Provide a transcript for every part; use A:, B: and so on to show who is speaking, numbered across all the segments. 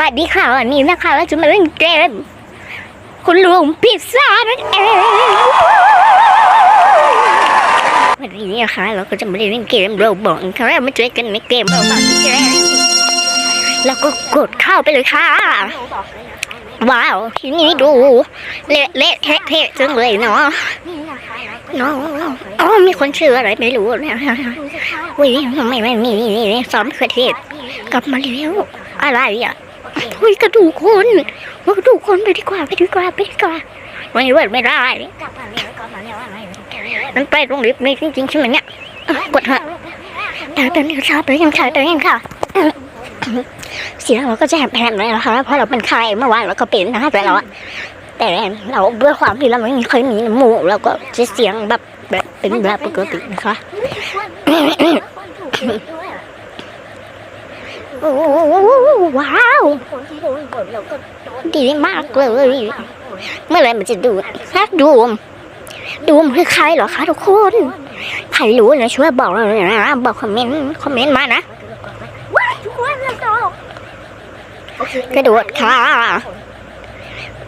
A: วัสดีค่ะวันนี้นะคะเราจะมาเล่นเกมคุณลุงพิซซ่านั่นเองวันนี้นะคะเราก็จะมาเล่นเกมโรบอกค่ะเรามาเจอกันในเกมโรบอกแล้วก็กดเข้าไปเลยค่ะ ว้าวทีนี้ดูเละเละเทะเทะจังเลยเนาะเนาะอ๋อมีคนชื่ออะไรไม่รู้นี่ยวิ่งไม่ไม่นี่นี่นี่ซ้อมเครือเทศกลับมาแล้วอะไรอะ เฮ้ยกระดูกคนว่ากระดูกคนไปดีกว่าไปดีกว่าไปดีกว่าวันนี้เวิร์ดไม่ได้มันไปตรงลิฟต์นี่จริงๆใช่ไหมเนี่ยกดเถอะแต่ตอนนี้ชอบเลยยังชอบเลยยังค่ะเสียงเราก็จะแหบๆหน่อยนะคะเพราะเราเป็นใครเมื่อวานเราก็เป็นนะคะแต่เราแต่เราด้วยความที่เราไม่เคยมีน้ำมูเราก็จะเสียงแบบแบบเป็นแบบปกตินะคะ โอ้ว้าวดีมากเลย เมื่อไรมันจะดูฮักดูมดูมคือใครเหรอคะทุกคนใครรู้นะช่วยบอกเราเลยนะบอกคอมเมนต์คอมเมนต์มานะกระโดดค่ะ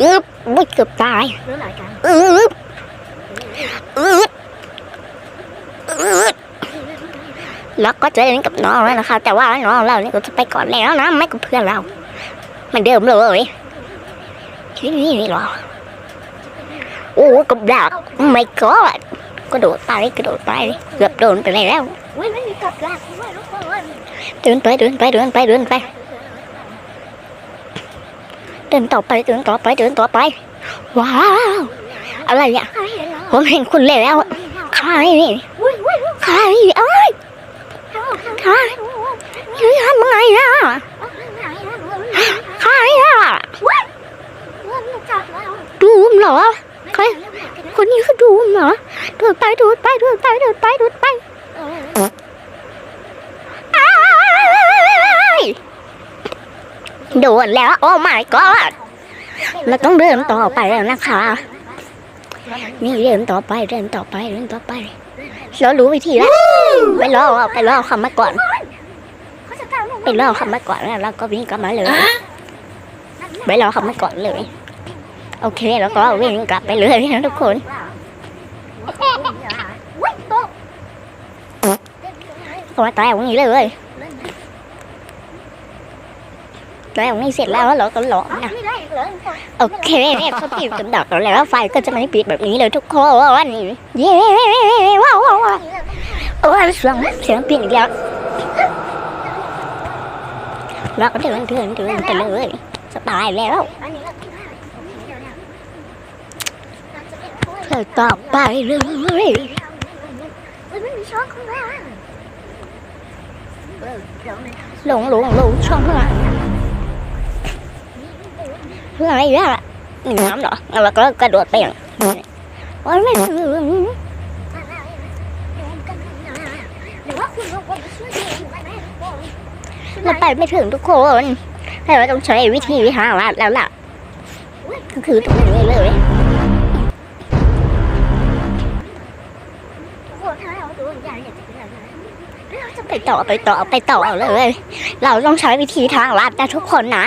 A: อึบบุยเกือบตายอึบอึบอึบ แล้วก็จะเล่นกับน้องแล้วนะคะ แต่ว่าน้องเราเนี่ยก็จะไปก่อนแล้วนะไม่กับเพื่อนเราเหมันเดิมเลยที่นี่นี่หรอโอ้กับดักไม่ก็กระโดดไปกระโดดไปเกือบโดนไปแล้ว
B: อุ้ยไม่มีกับดักด้วยทุกคน
A: เดินไปเดินไปเดินไปเดินไปเดินต่อไปเดินต่อไปเดินต่อไป ว้าวอะไรเนี่ยผมเห็นคุณแล้วใครนี่ใครเอ้ย ครเฮ้ยทำไงอะใครอะ
B: จับแล้ว
A: ดูมเหรอใครคนนี้คือดูมเหรอดินไปดินไปดินไปดินไปดินไปโดนแล้ว โอ้ my god เราต้องเดินต่อไปแล้วนะคะ นี่เดินต่อไปเดินต่อไปเดินต่อไป เรารู้วิธีแล้ว ไปรอไปรอเขามาก่อน
B: เขาจะตามลง
A: ไปรอเขามาก่อนแล้วเราก็วิ่งกลับมาเลย ไปรอเขามาก่อนเลย โอเคแล้วก็วิ่งกลับไปเลยนะทุกคน
B: อุ้ยโต
A: ก็มาตายอย่างนี้เลย ตายอย่างนี้เสร็จแล้วเราก็รอนะ
B: ไม่ได้เลย
A: โอเคเนี่ยเขาปิดกันดับแล้วแล้วไฟก็จะไม่ปิดแบบนี้เลยทุกคนเย้ว้าวว้าวว้าวโอ้ยเสียงเสียงปิดอีกแล้วเราก็เดินเดินเดินไปเลยสบายแล้ว
B: อันนี้เรา
A: เธอต่อไปเลย
B: อุ้ยไม่มีช่องข้างล่างเออเดี๋ยวนะ
A: หลงหลงหลงช่องข้างหลัง อะไรอะน้ำเหรอแล้วก็กระโดดไปอย่างโอ้ยไม่ถึง
B: หรือว่าคุณลงไปช่วยเองได้ไหม
A: เราไปไม่ถึงทุกคนแต่เราต้องใช้วิธีวิหารลัดแล้วล่ะก็คือตรงนี้เลย
B: เราตัวใหญ่เนี่ยไรเราจะ
A: ไปต่อไปต่อไปต่อเลย เราต้องใช้วิธีทางลัดนะทุกคนนะ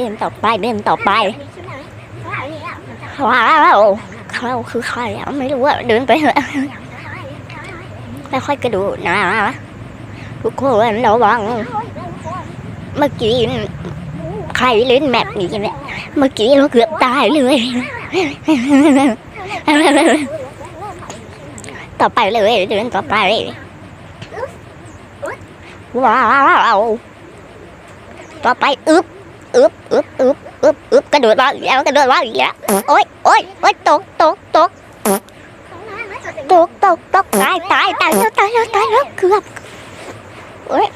A: เดินต่อไปเดินต่อไป
B: ใช่ไหมเพราะอันนี้อะมันจะ
A: ว้าวเขาคือใครอะไม่รู้อะเดินไปเถอะค่อยกระดดนะทุกคนระวังเมื่อกี้ใครเล่นแมปนี้เนี่ยเมื่อกี้เราเกือบตายเลยต่อไปเลยเดินต่อไปว้าวต่อไปอึ๊บ อึบอึบอึบอึบอึบกระโดดว่าอีกแล้วกระโดดว่าอีกแล้วโอ๊ยโอ๊ยโอ๊ยตกตกตกตกตกตกตายตายตายแล้วตายแล้วตายแล้วเกือบโอ๊ย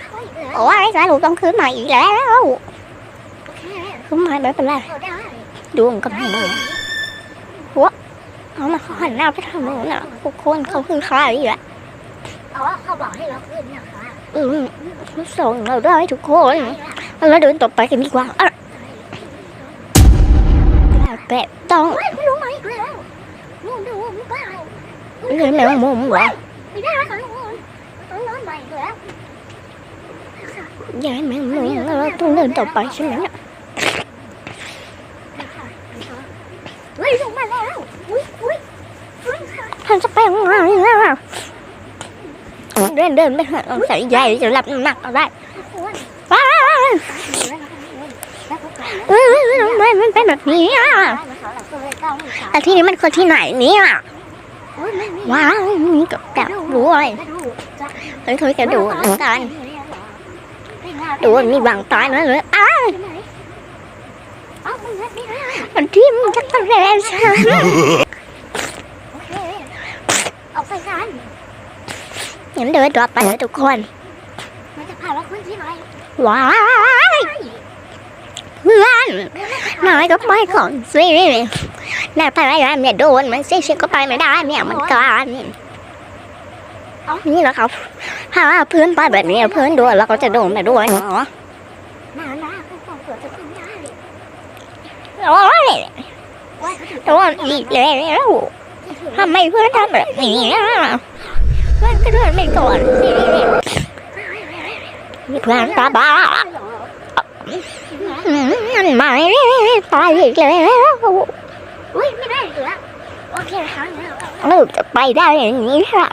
A: โอ๊ยสายลูกต้องขึ้นมาอีกแล้วขึ้นมาไม่เป็นไรดูมันก็ไม่ได้เอามาเขาหันหน้าไปทางโน้นอะทุกคนเขาคือใครอะ
B: อ๋อเขาบอกให้เราขึ้นนะคะ
A: อืมส่งเราได้ทุกคน แล้วเดินต่อไปกันดีกว่าอะแปะต้อง
B: เฮ้ยคุณรู้ไหมอีกแล้วนู่นดูมึงเปล่า
A: เงินแมวมุมเหรอ
B: ไม่ได้ค่ะทุกคนต้องนอนใหม่อีกแล้ว
A: ยายแมงมุมเราต้องเดินต่อไปใช่ไหมเนี่ย
B: เฮ้ยลงมาแล้วอุ้ยอุ้ยอุ้ย
A: ท่านจะไปยังไงล่ะเดินเดินไปหาใส่ยายจะรับน้ำหนักเอาได้ มมันเป็นแบบนี้อะ
B: แล้วเขาหลับตัวเลยก้าวไม่ขา
A: แต่ที่นี้มันคนที่ไหนเนี่ย
B: อุ้ยไม่ไม่
A: ว้าวนี่กับแบบด้วยเฮ้ยเฮ้ยแกดูเหมือนกันดูมีบางตายนั่นเลยอ้าว
B: เอ้าคุณแม่ไม่ได้
A: มันทิ่มจักรแร้ฉัน
B: ออกไปกัน
A: งั้นเดินต่อไปเลยทุกคน
B: มันจะพาว่าคุณที่ไหน
A: ว้ายเพื่อนนายก็ไปก่อนสินายไปไม่ได้เนี่ยโดนมันสิฉันก็ไปไม่ได้เนี่ยเหมันกันนี่แหละครับถ้าเพื่อนไปแบบนี้เพื่อนโดนแล้วก็จะโดนไปด้วยเนาะ
B: หนาหนาคุณสองตัวจะขึ้นได้
A: โอ้ย
B: ว่าเขาถือ
A: โดนอีกแล้วทำไมเพื่อนทำแบบนี้อะเพื่อนก็เดินไม่ก่อนสิ เพื่อนตาบ้าอืมมันไม่ตายอีกแล้ว
B: อุ้ยไม่ได้เหลือโอเคครั้งแล้ว
A: เราจะไปได้อย่างนี้ค่ะ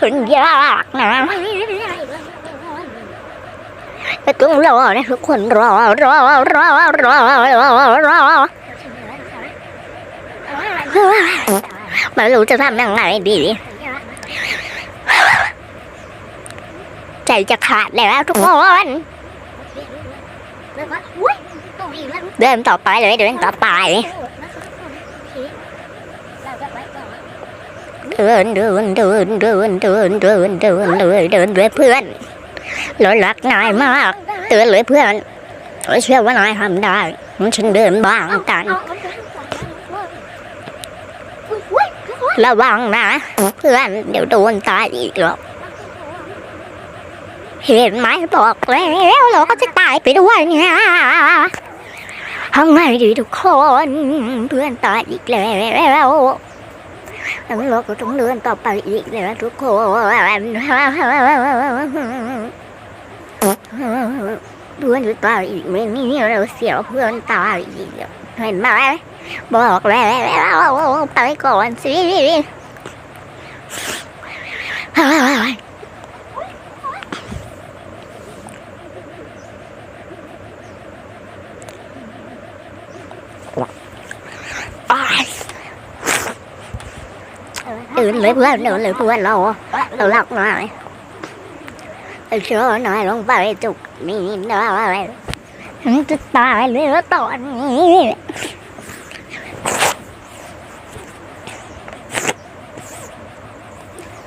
A: มันยากนะ
B: ไม่ได้ไม่ได้อีกแล้ว
A: แต่ต้องรอนะทุกคนรอรอรอรอรอรอไม่รู้จะทำยังไงดี ใจจะขาดแล้วทุกคน
B: แล้วก็อุ้ยต้องอีกแล้ว
A: เดินต่อไปเลยเดินต่อไปเดินเดินเดินเดินเดินเดินเดินเลยเดินด้วยเพื่อนเรารักนายมากเตือนเลยเพื่อนเราเชื่อว่านายทำได้ฉันเดินบ้างกันระวังนะ เพื่อนเดี๋ยวโดนตายอีกหรอก เห็นไหมบอกแล้วเราก็จะตายไปด้วยเนี่ยทำไงดีทุกคนเพื่อนตายอีกแล้วแล้วเราก็ต้องเดินต่อไปอีกแล้วทุกคนเพื่อนจะตายอีกไหมนี่เราเสียเพื่อนตายอีกเห็นไหมบอกแล้วไปก่อนสิ ตื่นเลยเพื่อนเดินเลยเพื่อนเราเราหลักหน่อยเชื่อหน่อยลงไปจุกนี่หน่อยจะตายเลยแล้วตอนนี้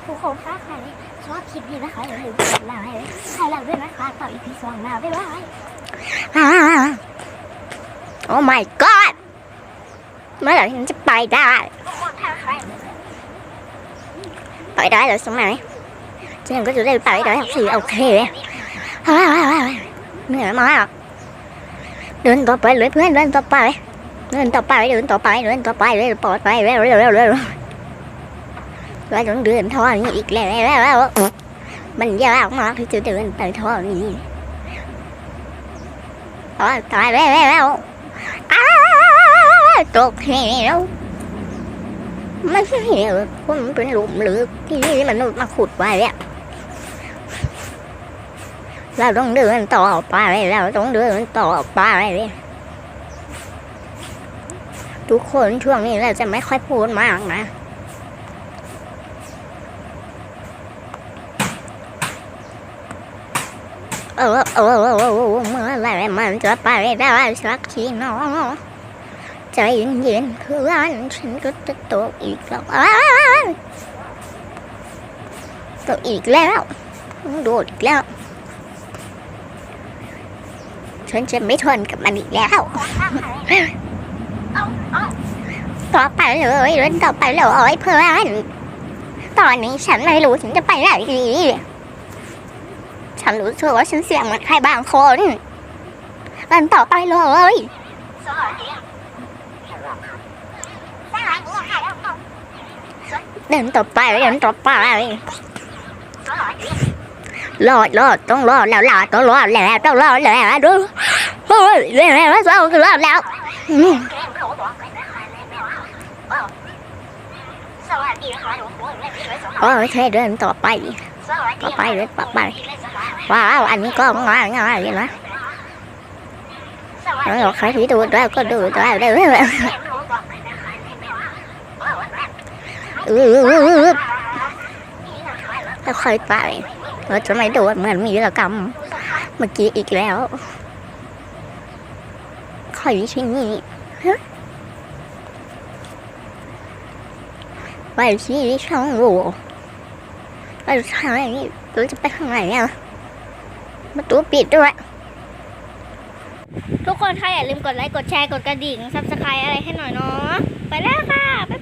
B: ทุกคนถ้าใครชอบคลิปนี้นะคะอย่าลืมกดไลค์ใครเราด้วยนะคะต่ออีพีสองนะบ๊ายบาย
A: อ่าโอ้ my god เมื่อไหร่ฉันจะไปได้ ไปได้แล้วใช่ไหมฉันก็จะได้ไปได้ทักทีโอเคอ่าเหนื่อยมากเดินต่อไปเลยเพื่อนเดินต่อไปเดินต่อไปเดินต่อไปเดินต่อไปเลยปลอดไปเร็วเร็วเร็วเร็วเราต้องเดินท่อนี้อีกแล้วมันยากมากที่จะเดินไปท่อนี้อ๋อตายแล้วอ้าตกเหว ไม่ใช่เหวมันเป็นหลุมหรือที่มันมาขุดไว้อะเราต้องเดินต่อไปเราต้องเดินต่อไปทุกคนช่วงนี้เราจะไม่ค่อยพูดมากนะเออเออเออเออเมื่อไรมันจะไปได้สักทีเนาะ ใจเย็นๆเพื่อนฉันก็จะตกอีกแล้วตกอีกแล้วโดดอีกแล้ว ฉันจะไม่ทนกับมันอีกแล้ว ต่อไปเลยเดินต่อไปเลยเพื่อนตอนนี้ฉันไม่รู้ฉันจะไปไหนดีฉันรู้สึกว่าฉันเสียงเหมือนใครบางคนเดินต่อไปเลย เดินต่อไปเดินต่อไปรอดรอดต้องรอดแล้วล่ะต้องรอดแล้วต้องรอดแล้วดูโอ้ยเร็วแล้วต้องรอดแล้วอืม
B: แกล้งเขาบอรอ้าวสวัสดีค่ะหลวงปู่เล่นที่ไรสมั
A: โอ้ยใช่เดินต่อไปต่อไปเลยต่อไปว้าวอันนี้ก็ง่ายง่ายเลยนะแล้ว
B: ดี
A: เราใครที่ดูได้ก็ดูได้ได้
B: แล้วค่
A: อยไปเราจะไม่โดนเหมือนมีรกรรมเมื่อกี้อีกแล้ว ค่อยที่นี่ไปที่ช่องโหว่ไปทางไหนเราจะไปทางไหนอะประตูปิดด้วยทุกคนค่ะอย่าลืมกดไลค์ กดแชร์ กดกระดิ่งซับสไครต์อะไรให้หน่อยเนาะ ไปแล้วค่ะบ๊ายบาย